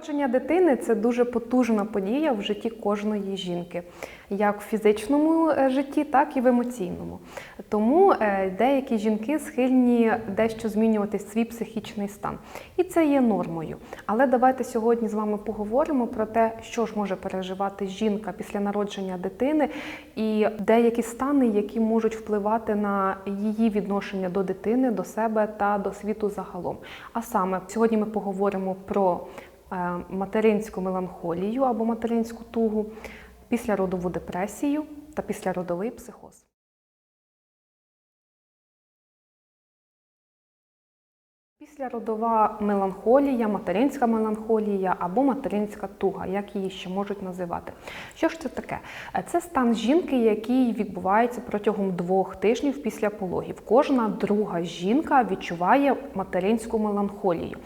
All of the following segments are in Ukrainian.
Народження дитини це дуже потужна подія в житті кожної жінки, як в фізичному е, житті, так і в емоційному. Тому е, деякі жінки схильні дещо змінювати свій психічний стан. І це є нормою. Але давайте сьогодні з вами поговоримо про те, що ж може переживати жінка після народження дитини, і деякі стани, які можуть впливати на її відношення до дитини, до себе та до світу загалом. А саме сьогодні ми поговоримо про материнську меланхолію або материнську тугу, післяродову депресію та післяродовий психоз. Післяродова меланхолія, материнська меланхолія або материнська туга, як її ще можуть називати. Що ж це таке? Це стан жінки, який відбувається протягом двох тижнів після пологів. Кожна друга жінка відчуває материнську меланхолію.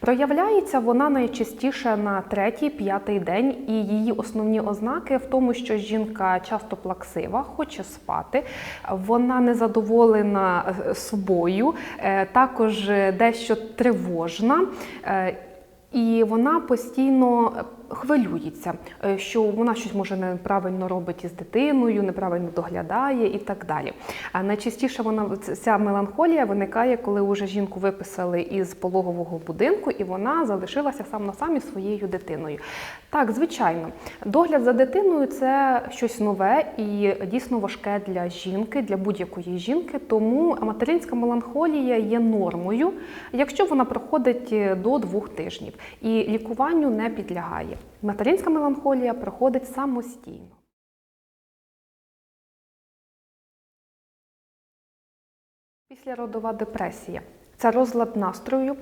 Проявляється вона найчастіше на третій, п'ятий день, і її основні ознаки в тому, що жінка часто плаксива, хоче спати, вона незадоволена е, собою, е, також е, дещо тривожна. е, І вона постійно хвилюється, е, що вона щось може неправильно робить із дитиною, неправильно доглядає і так далі. А найчастіше вона ця меланхолія виникає, коли вже жінку виписали із пологового будинку, і вона залишилася сам на самі своєю дитиною. Так, звичайно, догляд за дитиною це щось нове і дійсно важке для жінки, для будь-якої жінки. Тому материнська меланхолія є нормою, якщо вона проходить е, до двох тижнів і лікуванню не підлягає. Материнська меланхолія проходить самостійно. Післяродова депресія це розлад настрою,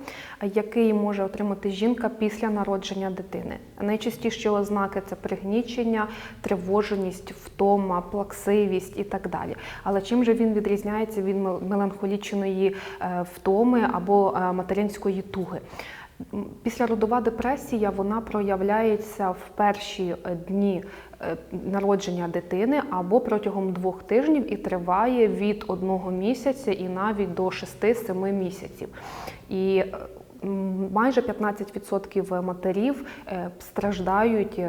який може отримати жінка після народження дитини. Найчастіші ознаки це пригнічення, тривоженість, втома, плаксивість і так далі. Але чим же він відрізняється від меланхолічної е, втоми або е, материнської туги? Післяродова депресія вона проявляється в перші е, дні е, народження дитини або протягом двох тижнів і триває від одного місяця і навіть до 6-7 місяців. І майже 15% матерів е, страждають.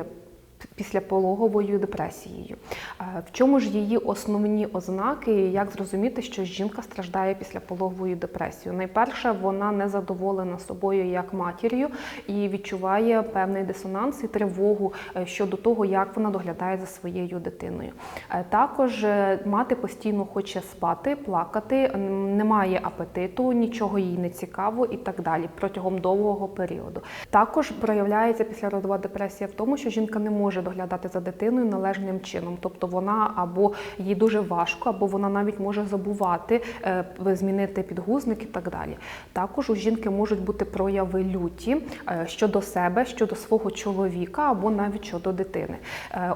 Післяпологовою депресією. Е, В чому ж її основні ознаки? і Як зрозуміти, що жінка страждає післяпологовою депресією? Найперше, вона не задоволена собою як матір'ю і відчуває певний дисонанс і тривогу е, щодо того, як вона доглядає за своєю дитиною. Е, Також мати постійно хоче спати, плакати, немає апетиту, нічого їй не цікаво і так далі протягом довгого періоду. Також проявляється післяродова депресія в тому, що жінка не може доглядати за дитиною належним чином, тобто вона або їй дуже важко, або вона навіть може забувати е, змінити підгузник і так далі. Також у жінки можуть бути прояви люті е, щодо себе, щодо свого чоловіка або навіть щодо дитини. Е,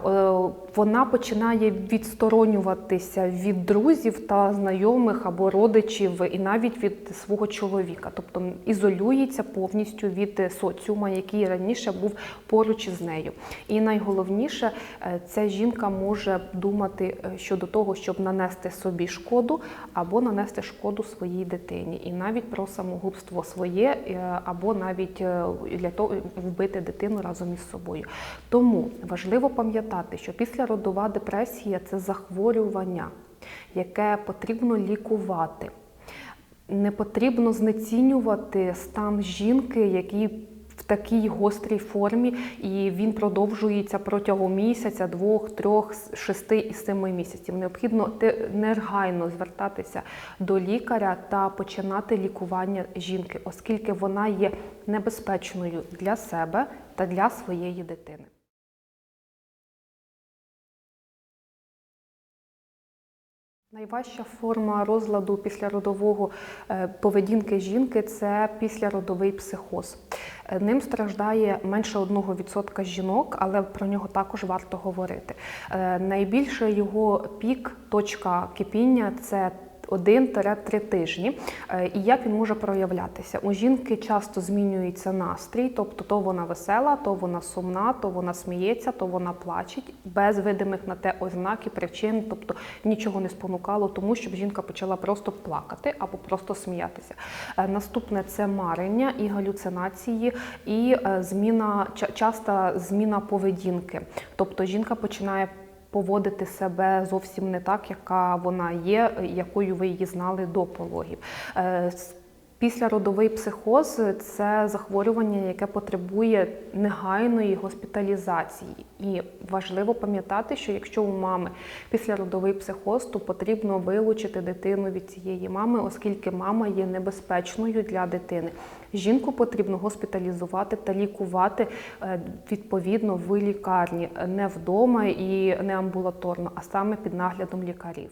Вона починає відсторонюватися від друзів та знайомих або родичів, і навіть від свого чоловіка, тобто ізолюється повністю від соціума, який раніше був поруч із нею. І найголовніше, е, ця жінка може думати е, щодо того, щоб нанести собі шкоду або нанести шкоду своїй дитині, і навіть про самогубство своє, е, або навіть для того вбити дитину разом із собою. Тому важливо пам'ятати, що післяродова депресія це захворювання, яке потрібно лікувати. Не потрібно знецінювати стан жінки, який в такій гострій формі, і він продовжується протягом місяця, двох, трьох, шести і семи місяців. Необхідно нергайно звертатися до лікаря та починати лікування жінки, оскільки вона є небезпечною для себе та для своєї дитини. Найважча форма розладу післяродового е, поведінки жінки це післяродовий психоз. Е, Ним страждає менше 1% жінок, але про нього також варто говорити. Е, Найбільше його пік, точка кипіння це 1-3 тижні. Е, І як він може проявлятися? У жінки часто змінюється настрій, тобто то вона весела, то вона сумна, то вона сміється, то вона плаче, без видимих на те ознак і причин, тобто нічого не спонукало, тому щоб жінка почала просто плакати або просто сміятися. Е, Наступне це марення і галюцинації, і е, зміна ча- часта зміна поведінки. Тобто жінка починає поводити себе зовсім не так, яка вона є, якою ви її знали до пологів. Післяродовий психоз це захворювання, яке потребує негайної госпіталізації. І важливо пам'ятати, що якщо у мами післяродовий психоз, то потрібно вилучити дитину від цієї мами, оскільки мама є небезпечною для дитини. Жінку потрібно госпіталізувати та лікувати е, відповідно в лікарні, не вдома і не амбулаторно, а саме під наглядом лікарів.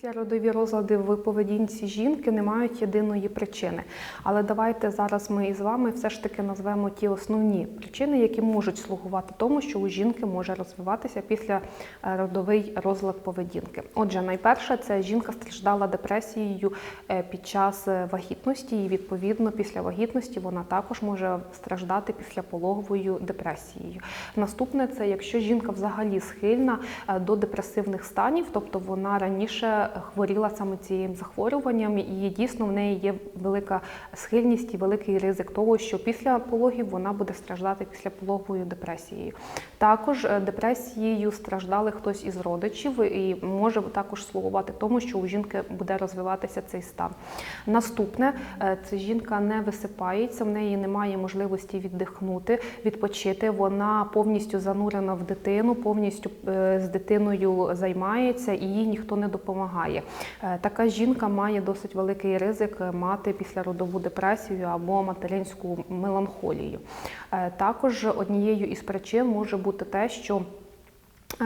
Післяродові розлади в поведінці жінки не мають єдиної причини. Але давайте зараз ми із вами все ж таки назвемо ті основні причини, які можуть слугувати тому, що у жінки може розвиватися післяродовий розлад поведінки. Отже, найперше, це жінка страждала депресією е, під час е, вагітності, і відповідно після вагітності вона також може страждати післяпологовою депресією. Наступне це якщо жінка взагалі схильна е, до депресивних станів, тобто вона раніше хворіла саме цим захворюванням, і дійсно в неї є велика схильність і великий ризик того, що після пологів вона буде страждати після післяпологовою депресією. Також е, депресією страждали хтось із родичів, і може також слугувати тому, що у жінки буде розвиватися цей стан. Наступне це жінка не висипається, в неї немає можливості віддихнути, відпочити. Вона повністю занурена в дитину, повністю е, з дитиною займається і їй ніхто не допомагає. Е, Така жінка має досить великий ризик мати післяродову депресію або материнську меланхолію. Е, Також однією із причин може бути те, що е,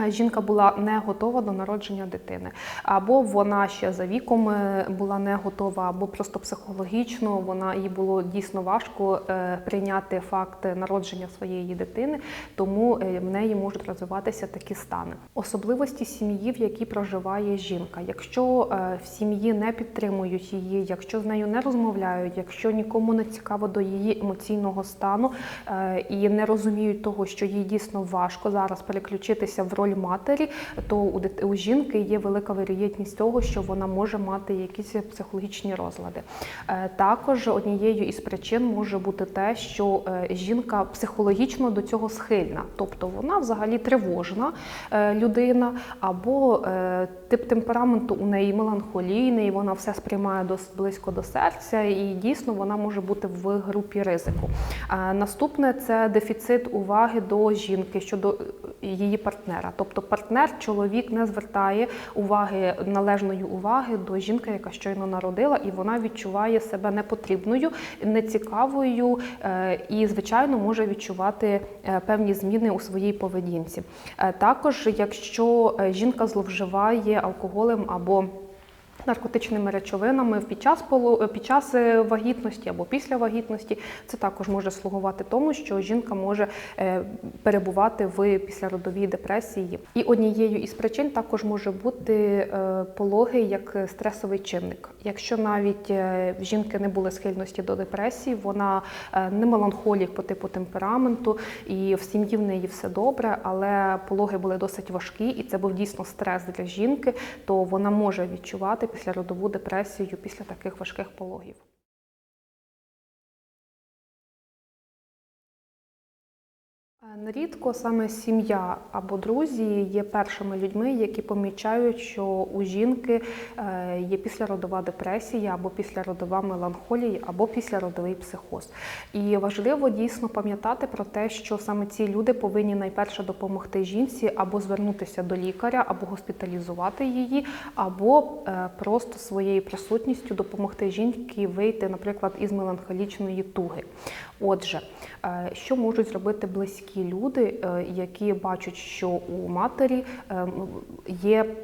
Жінка була не готова до народження дитини, або вона ще за віком е, була не готова, або просто психологічно вона їй було дійсно важко е, прийняти факт народження своєї дитини, тому е, в неї можуть розвиватися такі стани. Особливості сім'ї, в якій проживає жінка. Якщо в сім'ї не підтримують її, якщо з нею не розмовляють, якщо нікому не цікаво до її емоційного стану і не розуміють того, що їй дійсно важко зараз переключитися в роль матері, то у, у жінки є велика вірогідність того, що вона може мати якісь психологічні розлади. Е, Також однією із причин може бути те, що е, жінка психологічно до цього схильна, тобто вона взагалі тривожна е, людина, або тип темпераменту у неї меланхолійний, вона все сприймає досить близько до серця, і дійсно вона може бути в групі ризику. Наступне це дефіцит уваги до жінки щодо її партнера. Тобто партнер, чоловік не звертає уваги належної уваги до жінки, яка щойно народила, і вона відчуває себе непотрібною, нецікавою е, і, звичайно, може відчувати е, певні зміни у своїй поведінці. Е, Також, якщо жінка зловживає алкоголем або наркотичними речовинами під час полу- під час е, вагітності або після вагітності, це також може слугувати тому, що жінка може е, перебувати в післяродовій депресії. І однією із причин також може бути е, пологи як стресовий чинник. Якщо навіть е, в жінки не були схильності до депресії, вона е, не меланхолік по типу темпераменту, і в сім'ї в неї все добре, але пологи були досить важкі, і це був дійсно стрес для жінки, то вона може відчувати післяродову депресію після таких важких пологів. Нерідко саме сім'я або друзі є першими людьми, які помічають, що у жінки е, є післяродова депресія або післяродова меланхолія, або післяродовий психоз. І важливо дійсно пам'ятати про те, що саме ці люди повинні найперше допомогти жінці або звернутися до лікаря, або госпіталізувати її, або е, просто своєю присутністю допомогти жінці вийти, наприклад, із меланхолічної туги. Отже, е, що можуть зробити близькі люди, е, які бачать, що у матері е, є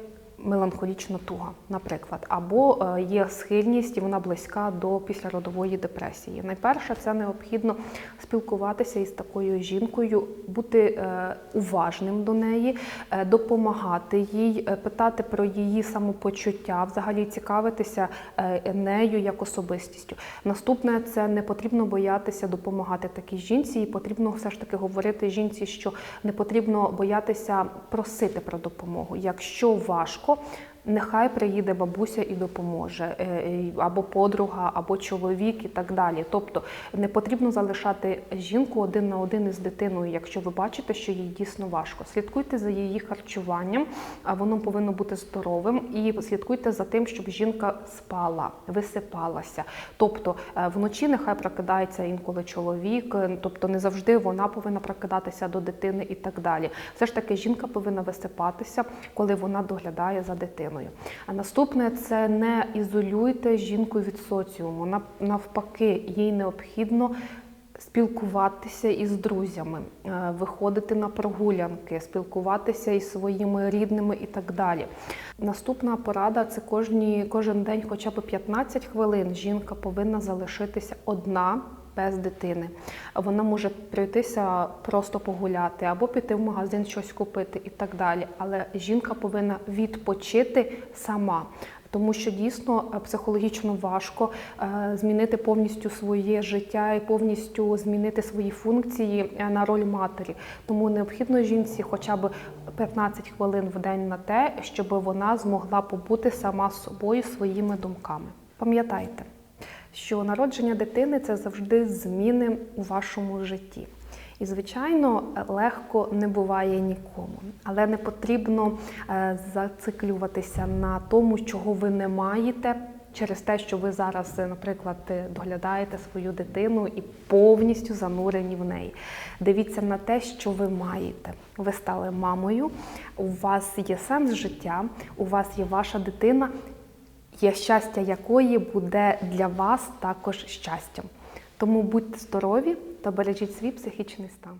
меланхолічна туга, наприклад, або е, є схильність і вона близька до післяродової депресії. Найперше, це необхідно спілкуватися із такою жінкою, бути е, уважним до неї, е, допомагати їй, питати про її самопочуття, взагалі цікавитися нею як особистістю. Наступне це не потрібно боятися допомагати такій жінці, і потрібно все ж таки говорити жінці, що не потрібно боятися просити про допомогу. Якщо важко, 好。Нехай приїде бабуся і допоможе, е, або подруга, або чоловік, і так далі. Тобто не потрібно залишати жінку один на один із дитиною, якщо ви бачите, що їй дійсно важко. Слідкуйте за її харчуванням, а воно повинно бути здоровим, і слідкуйте за тим, щоб жінка спала, висипалася. Тобто е, вночі нехай прокидається інколи чоловік, е, тобто не завжди вона повинна прокидатися до дитини і так далі. Все ж таки, жінка повинна висипатися, коли вона доглядає за дитиною. А наступне це не ізолюйте жінку від соціуму. Нав- Навпаки, їй необхідно. Спілкуватися із друзями, е, виходити на прогулянки, спілкуватися із своїми рідними і так далі. Наступна порада це кожні, кожен день, хоча б 15 хвилин. Жінка повинна залишитися одна без дитини. Вона може пройтися просто погуляти або піти в магазин щось купити і так далі. Але жінка повинна відпочити сама. Тому що дійсно е, психологічно важко е, змінити повністю своє життя і повністю змінити свої функції е, на роль матері. Тому необхідно жінці хоча б 15 хвилин в день на те, щоб вона змогла побути сама з собою своїми думками. Пам'ятайте, що народження дитини це завжди зміни у вашому житті. І, звичайно, легко не буває нікому, але не потрібно е, зациклюватися на тому, чого ви не маєте. Через те, що ви зараз, е, наприклад, е, доглядаєте свою дитину і повністю занурені в неї. Дивіться на те, що ви маєте. Ви стали мамою, у вас є сенс життя, у вас є ваша дитина, є щастя якої буде для вас також щастям. Тому будьте здорові та бережіть свій психічний стан.